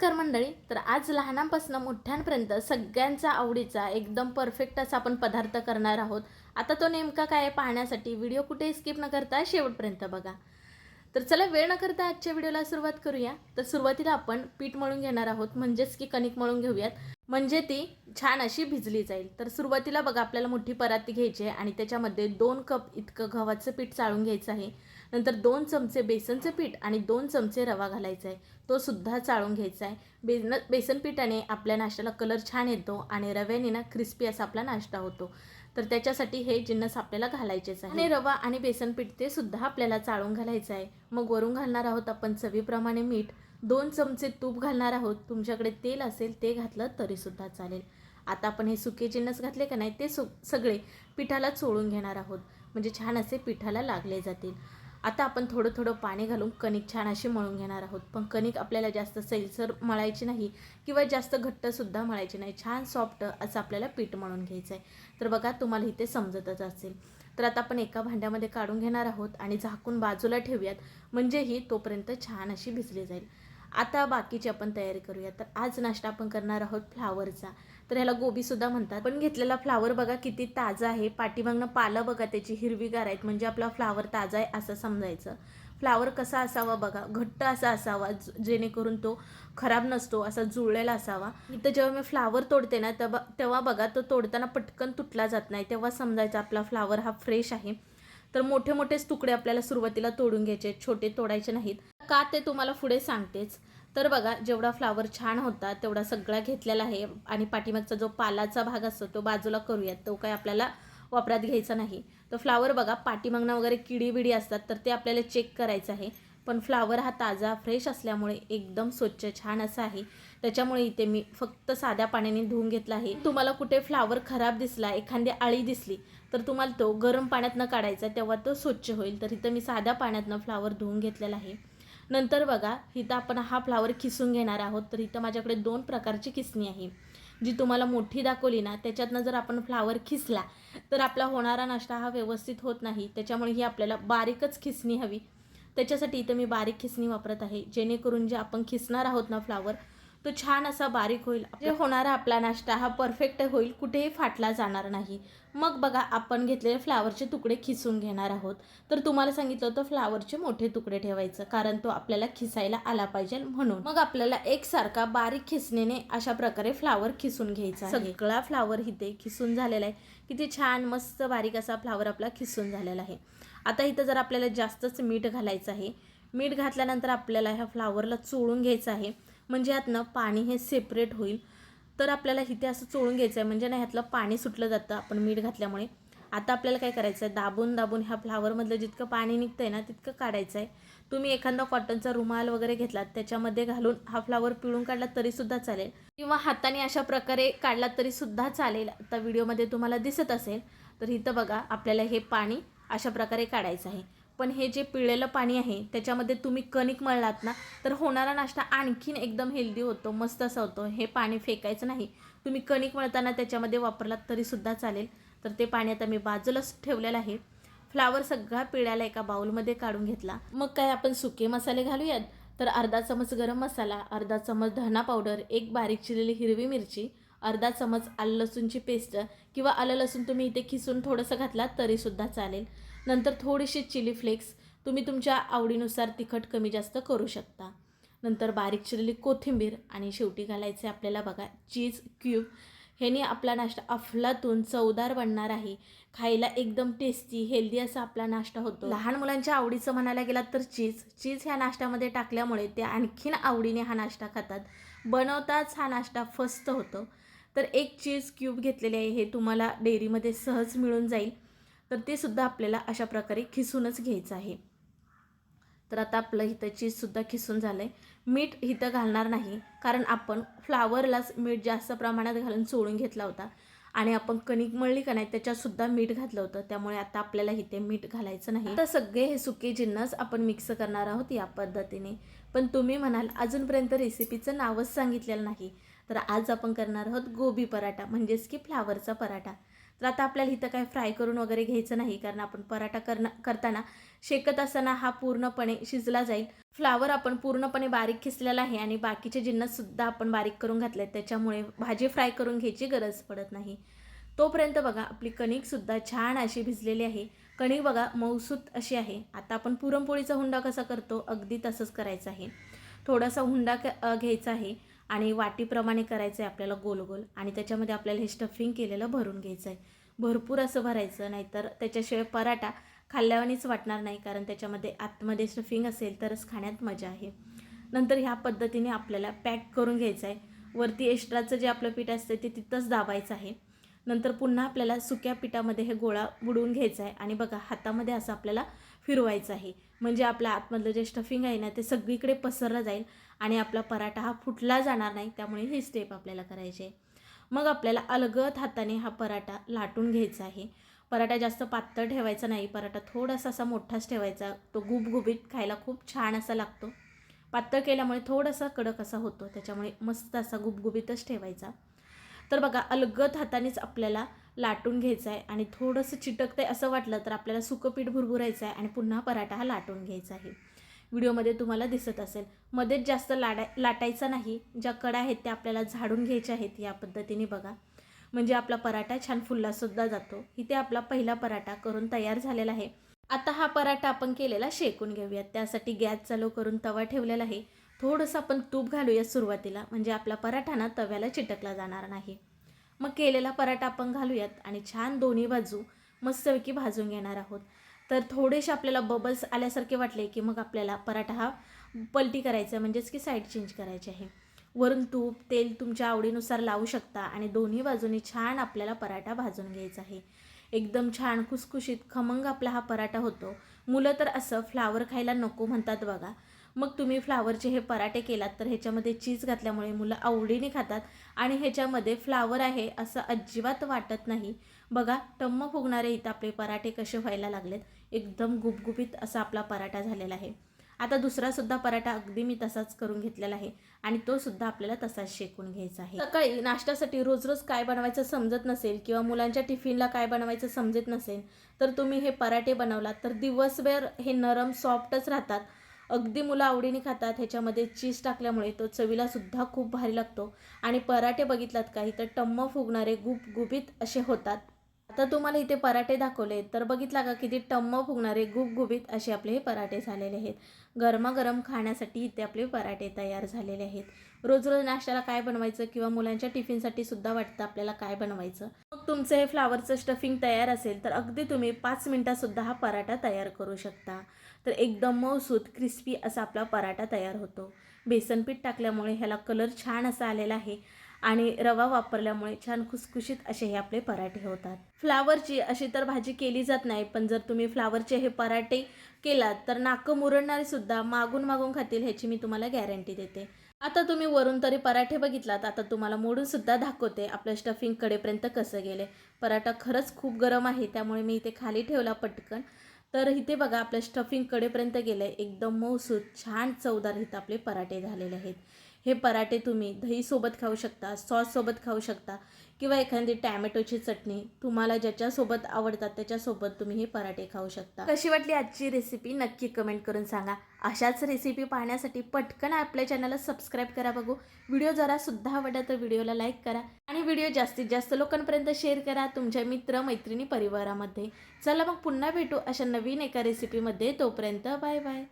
नमस्कार मंडळी. तर आज लहानांपासून मोठ्यांपर्यंत सगळ्यांचा आवडीचा एकदम परफेक्ट असा आपण पदार्थ करणार आहोत. आता तो नेमका काय पाहण्यासाठी व्हिडिओ कुठे स्किप न करता शेवटपर्यंत बघा. तर चला वेळ न करता आजच्या व्हिडिओला सुरुवात करूया. तर सुरुवातीला आपण पीठ मळून घेणार आहोत म्हणजेच की कणिक मळून घेऊयात. म्हणजे ती छान अशी भिजली जाईल. तर सुरुवातीला बघा आपल्याला मोठी पराती घ्यायची आहे आणि त्याच्यामध्ये दोन कप इतकं गव्हाचं पीठ चाळून घ्यायचं आहे. नंतर दोन चमचे बेसनचं पीठ आणि दोन चमचे रवा घालायचा आहे तो सुद्धा चाळून घ्यायचा आहे बेसन बेसन पिठाने आपल्या नाश्त्याला कलर छान येतो आणि रव्याने ना क्रिस्पी असा आपला नाश्ता होतो. तर त्याच्यासाठी हे जिन्नस आपल्याला घालायचेच आहे. आणि रवा आणि बेसन पीठ ते सुद्धा आपल्याला चाळून घालायचं आहे मग वरून घालणार आहोत आपण चवीप्रमाणे मीठ. दोन चमचे तूप घालणार आहोत. तुमच्याकडे तेल असेल ते घातलं तरीसुद्धा चालेल. आता आपण हे सुके जिन्नस घातले का नाही ते सु सगळे पिठाला चोळून घेणार आहोत. म्हणजे छान असे पिठाला लागले जातील. आता आपण थोडं थोडं पाणी घालून कणिक छान अशी मळून घेणार आहोत. पण कणिक आपल्याला जास्त सैलसर मळायची नाही किंवा जास्त घट्टसुद्धा मळायची नाही. छान सॉफ्ट असं आपल्याला पीठ मळून घ्यायचं आहे. तर बघा तुम्हाला इथे समजतच असेल. तर आता आपण एका भांड्यामध्ये काढून घेणार आहोत आणि झाकून बाजूला ठेवूयात. म्हणजे ही तोपर्यंत छान अशी भिजली जाईल. आता बाकीची आपण तयारी करूया. तर आज नाश्ता आपण करणार आहोत फ्लावरचा. तर ह्याला गोबीसुद्धा म्हणतात. पण घेतलेला फ्लावर बघा किती ताजा आहे. पाठीमागनं पालं बघा त्याची हिरवीगार आहेत. म्हणजे आपला फ्लावर ताजा आहे असं समजायचं. फ्लावर कसा असावा बघा. घट्ट असा असावा जेणेकरून तो खराब नसतो असा जुळलेला असावा. इथं जेव्हा मी फ्लावर तोडते ना तेव्हा तेव्हा बघा तो तोडताना पटकन तुटला जात नाही. तेव्हा समजायचं आपला फ्लावर हा फ्रेश आहे. तर मोठे मोठेच तुकडे आपल्याला सुरुवातीला तोडून घ्यायचे छोटे तोडायचे नाहीत. का ते तुम्हाला पुढे सांगतेच. तर बघा जेवढा फ्लावर छान होता तेवढा सगळा घेतलेला आहे आणि पाठीमागचा जो पालाचा भाग असतो तो बाजूला करूयात. तो काय आपल्याला वापरात घ्यायचा नाही. तर फ्लावर बघा पाठीमागनं वगैरे किडी बिडी असतात तर ते आपल्याला चेक करायचं आहे. पण फ्लावर हा ताजा फ्रेश असल्यामुळे एकदम स्वच्छ छान असा आहे. त्याच्यामुळे इथे मी फक्त साध्या पाण्याने धुवून घेतला आहे. तुम्हाला कुठे फ्लावर खराब दिसला एखादी आळी दिसली तर तुम्हाला तो गरम पाण्यातनं काढायचा तेव्हा तो स्वच्छ होईल. तर इथं मी साध्या पाण्यातनं फ्लावर धुवून घेतलेला आहे. नंतर बघा इथं आपण हा फ्लावर खिसून घेणार आहोत. तर इथं माझ्याकडे दोन प्रकारची किसणी आहे. जी तुम्हाला मोठी दाखवली ना त्याच्यातनं जर आपण फ्लावर खिसला तर आपला होणारा नाश्ता हा व्यवस्थित होत नाही. त्याच्यामुळे ही आपल्याला बारीकच खिसणी हवी. त्याच्यासाठी इथं मी बारीक खिसणी वापरत आहे. जेणेकरून जे आपण खिसणार आहोत ना फ्लावर तो छान असा बारीक होईल. जे होणारा आपला नाश्ता हा परफेक्ट होईल कुठेही फाटला जाणार नाही. मग बघा आपण घेतलेले फ्लावरचे तुकडे खिसून घेणार आहोत. तर तुम्हाला सांगितलं होतं फ्लावरचे मोठे तुकडे ठेवायचं कारण तो आपल्याला खिसायला आला पाहिजे म्हणून. मग आपल्याला एकसारखा बारीक खिसणीने अशा प्रकारे फ्लावर खिसून घ्यायचा सगळा फ्लावर इथे खिसून झालेला आहे. किती छान मस्त बारीक असा फ्लावर आपला खिसून झालेला आहे. आता इथं जर आपल्याला जास्तच मीठ घालायचं आहे मीठ घातल्यानंतर आपल्याला ह्या फ्लावरला चोळून घ्यायचं आहे. म्हणजे यातनं पाणी हे सेपरेट होईल. तर आपल्याला इथे असं चोळून घ्यायचं आहे म्हणजे ना ह्यातलं पाणी सुटलं जातं आपण मीठ घातल्यामुळे. आता आपल्याला काय करायचं आहे दाबून दाबून ह्या फ्लावरमधलं जितकं पाणी निघतं आहे ना तितकं काढायचं आहे तुम्ही एखादा कॉटनचा रुमाल वगैरे घेतलात त्याच्यामध्ये घालून हा फ्लावर पिळून काढला तरीसुद्धा चालेल. किंवा हाताने अशा प्रकारे काढला तरीसुद्धा चालेल. आता व्हिडिओमध्ये तुम्हाला दिसत असेल तर इथं बघा आपल्याला हे पाणी अशा प्रकारे काढायचं आहे. पण हे जे पिळलेलं पाणी आहे त्याच्यामध्ये तुम्ही कणिक मळलात ना तर होणारा नाश्ता आणखीन एकदम हेल्दी होतो मस्त असा होतो. हे पाणी फेकायचं नाही. तुम्ही कणिक मळताना त्याच्यामध्ये वापरलात तरीसुद्धा चालेल. तर ते पाणी आता मी बाजूलाच ठेवलेलं आहे. फ्लावर सगळा पिळ्याला एका बाउलमध्ये काढून घेतला. मग काय आपण सुके मसाले घालूयात? तर अर्धा चमच गरम मसाला अर्धा चमच धना पावडर एक बारीक चिरलेली हिरवी मिरची अर्धा चमच आलं लसूणची पेस्ट किंवा आलं लसूण तुम्ही इथे खिसून थोडंसं घातलात तरीसुद्धा चालेल. नंतर थोडीशी चिली फ्लेक्स तुम्ही तुमच्या आवडीनुसार तिखट कमी जास्त करू शकता. नंतर बारीक चिरलेली कोथिंबीर आणि शेवटी घालायचे आपल्याला बघा चीज क्यूब. ह्याने आपला नाश्ता अफलातून चवदार बनणार आहे. खायला एकदम टेस्टी हेल्दी असा आपला नाश्ता होतो. लहान मुलांच्या आवडीचं म्हणायला गेला तर चीज. चीज ह्या नाश्त्यामध्ये टाकल्यामुळे ते आणखीन आवडीने हा नाश्ता खातात. बनवताच हा नाश्ता फस्त होतो. तर एक चीज क्यूब घेतलेले आहे हे तुम्हाला डेअरीमध्ये सहज मिळून जाईल. तर ते सुद्धा आपल्याला अशा प्रकारे खिसूनच घ्यायचं आहे. तर आता आपलं इथं चीजसुद्धा खिसून झालं आहे मीठ इथं घालणार नाही कारण आपण फ्लावरलाच मीठ जास्त प्रमाणात घालून चोळून घेतला होता. आणि आपण कणिक मळली का नाही त्याच्यातसुद्धा मीठ घातलं होतं. त्यामुळे आता आपल्याला इथे मीठ घालायचं नाही. तर सगळे हे सुके जिन्नस आपण मिक्स करणार आहोत या पद्धतीने. पण तुम्ही म्हणाल अजूनपर्यंत रेसिपीचं नावच सांगितलेलं नाही. तर आज आपण करणार आहोत गोबी पराठा म्हणजेच की फ्लावरचा पराठा. तर आता आपल्याला इथं काय फ्राय करून वगैरे घ्यायचं नाही कारण आपण पराठा करणं करताना शेकत असताना हा पूर्णपणे शिजला जाईल. फ्लावर आपण पूर्णपणे बारीक खिसलेला आहे आणि बाकीचे जिन्नससुद्धा आपण बारीक करून घातले त्याच्यामुळे भाजी फ्राय करून घ्यायची गरज पडत नाही. तोपर्यंत बघा आपली कणिकसुद्धा छान अशी भिजलेली आहे. कणिक बघा मऊसूत अशी आहे. आता आपण पुरणपोळीचा हुंडा कसा करतो अगदी तसंच करायचं आहे. थोडासा हुंडा क घ्यायचा आहे. आणि वाटीप्रमाणे करायचं आहे आपल्याला गोल गोल. आणि त्याच्यामध्ये आपल्याला हे स्टफिंग केलेलं भरून घ्यायचं आहे भरपूर असं भरायचं नाहीतर त्याच्याशिवाय पराठा खाल्ल्यावानीच वाटणार नाही कारण त्याच्यामध्ये आतमध्ये स्टफिंग असेल तरच खाण्यात मजा आहे. नंतर ह्या पद्धतीने आपल्याला पॅक करून घ्यायचं आहे वरती एक्स्ट्राचं जे आपलं पीठ असतं ते तिथंच दाबायचं आहे. नंतर पुन्हा आपल्याला सुक्या पिठामध्ये हे गोळा बुडवून घ्यायचा आहे आणि बघा हातामध्ये असं आपल्याला फिरवायचं आहे. म्हणजे आपल्या आतमधलं जे स्टफिंग आहे ना ते सगळीकडे पसरलं जाईल. आणि आपला पराठा हा फुटला जाणार नाही त्यामुळे ही स्टेप आपल्याला करायची आहे. मग आपल्याला अलगद हाताने हा पराठा लाटून घ्यायचा आहे. पराठा जास्त पातळ ठेवायचा नाही पराठा थोडासा असा मोठाच ठेवायचा तो गुबगुबीत खायला खूप छान असा लागतो. पातळ केल्यामुळे थोडासा कडक असा होतो त्याच्यामुळे मस्त असा गुबगुबीतच ठेवायचा. तर बघा अलगद हातानेच आपल्याला लाटून घ्यायचा आहे आणि थोडंसं चिटकतं आहे असं वाटलं तर आपल्याला सुकं पीठ भुरभुरायचं आहे आणि पुन्हा पराठा हा लाटून घ्यायचा आहे. व्हिडिओमध्ये तुम्हाला दिसत असेल. मध्येच जास्त लाडा लाटायचा नाही. ज्या कडा आहेत त्या आपल्याला झाडून घ्यायच्या आहेत या पद्धतीने बघा. म्हणजे आपला पराठा छान फुललासुद्धा जातो. इथे आपला पहिला पराठा करून तयार झालेला आहे. आता हा पराठा आपण केलेला शेकून घेऊयात. त्यासाठी गॅस चालू करून तवा ठेवलेला आहे. थोडंसं आपण तूप घालूया सुरुवातीला. म्हणजे आपला पराठा ना तव्याला चिटकला जाणार नाही. मग केलेला पराठा आपण घालूयात. आणि छान दोन्ही बाजू मस्तपैकी भाजून घेणार आहोत. तर थोडेसे आपल्याला बबल्स आल्यासारखे वाटले की मग आपल्याला पराठा हा पलटी करायचा म्हणजेच की साईड चेंज करायची आहे. वरून तूप तेल तुमच्या आवडीनुसार लावू शकता आणि दोन्ही बाजूनी छान आपल्याला पराठा भाजून घ्यायचा आहे. एकदम छान खुसखुशीत खमंग आपला हा पराठा होतो. मुलं तर असं फ्लावर खायला नको म्हणतात बघा. मग तुम्ही फ्लावरचे हे पराठे केलात तर ह्याच्यामध्ये चीज घातल्यामुळे मुलं आवडीने खातात आणि ह्याच्यामध्ये फ्लावर आहे असं अजिबात वाटत नाही. बघा टम्म फुगणारे इथं आपले पराठे कसे व्हायला लागलेत. एकदम गुबगुबीत असा आपला पराठा झालेला आहे. आता दुसरासुद्धा पराठा अगदी मी तसाच करून घेतलेला आहे आणि तो सुद्धा आपल्याला तसाच शेकून घ्यायचा आहे. सकाळी नाश्त्यासाठी रोज रोज काय बनवायचं समजत नसेल किंवा मुलांच्या टिफिनला काय बनवायचं समजत नसेल तर तुम्ही हे पराठे बनवलात तर दिवसभर हे नरम सॉफ्टच राहतात. अगदी मुलं आवडीने खातात ह्याच्यामध्ये चीज टाकल्यामुळे तो चवीला सुद्धा खूप भारी लागतो. आणि पराठे बघितलात काही तर टम्म फुगणारे गुबगुबीत असे होतात. आता तुम्हाला इथे पराठे दाखवले तर बघितला का किती टम्म फुगणारे गुबगुबीत असे आपले हे पराठे झालेले आहेत. गरमागरम खाण्यासाठी इथे आपले पराठे तयार झालेले आहेत. रोज रोज नाश्त्याला काय बनवायचं किंवा मुलांच्या टिफिनसाठी सुद्धा वाटतं आपल्याला काय बनवायचं. मग तुमचं हे फ्लावरचं स्टफिंग तयार असेल तर अगदी तुम्ही पाच मिनटातसुद्धा हा पराठा तयार करू शकता. तर एकदम मऊसूत क्रिस्पी असा आपला पराठा तयार होतो. बेसनपीठ टाकल्यामुळे ह्याला कलर छान असा आलेला आहे. आणि रवा वापरल्यामुळे छान खुसखुशीत असे हे आपले पराठे होतात. फ्लावरची अशी तर भाजी केली जात नाही पण जर तुम्ही फ्लावरचे हे पराठे केलात तर नाकं मुरडणारे सुद्धा मागून मागून खातील ह्याची मी तुम्हाला गॅरंटी देते. आता तुम्ही वरून तरी पराठे बघितलात आता तुम्हाला मोडून सुद्धा दाखवते आपलं स्टफिंग कडेपर्यंत कसं गेले. पराठा खरंच खूप गरम आहे त्यामुळे मी इथे खाली ठेवला पटकन. तर इथे बघा आपलं स्टफिंग कडेपर्यंत गेलं. आहे एकदम मऊसूत छान चवदार इथं आपले पराठे झालेले आहेत. हे पराठे तुम्ही दहीसोबत खाऊ शकता सॉससोबत खाऊ शकता किंवा एखादी टॅमॅटोची चटणी तुम्हाला ज्याच्यासोबत आवडतात त्याच्यासोबत तुम्ही हे पराठे खाऊ शकता. कशी वाटली आजची रेसिपी नक्की कमेंट करून सांगा. अशाच रेसिपी पाहण्यासाठी पटकन आपल्या चॅनलला सबस्क्राईब करा बघू. व्हिडिओ जरासुद्धा आवडला तर व्हिडिओला लाईक करा आणि व्हिडिओ जास्तीत जास्त लोकांपर्यंत शेअर करा तुमच्या मित्र मैत्रिणी परिवारामध्ये. चला मग पुन्हा भेटू अशा नवीन एका रेसिपीमध्ये तोपर्यंत बाय बाय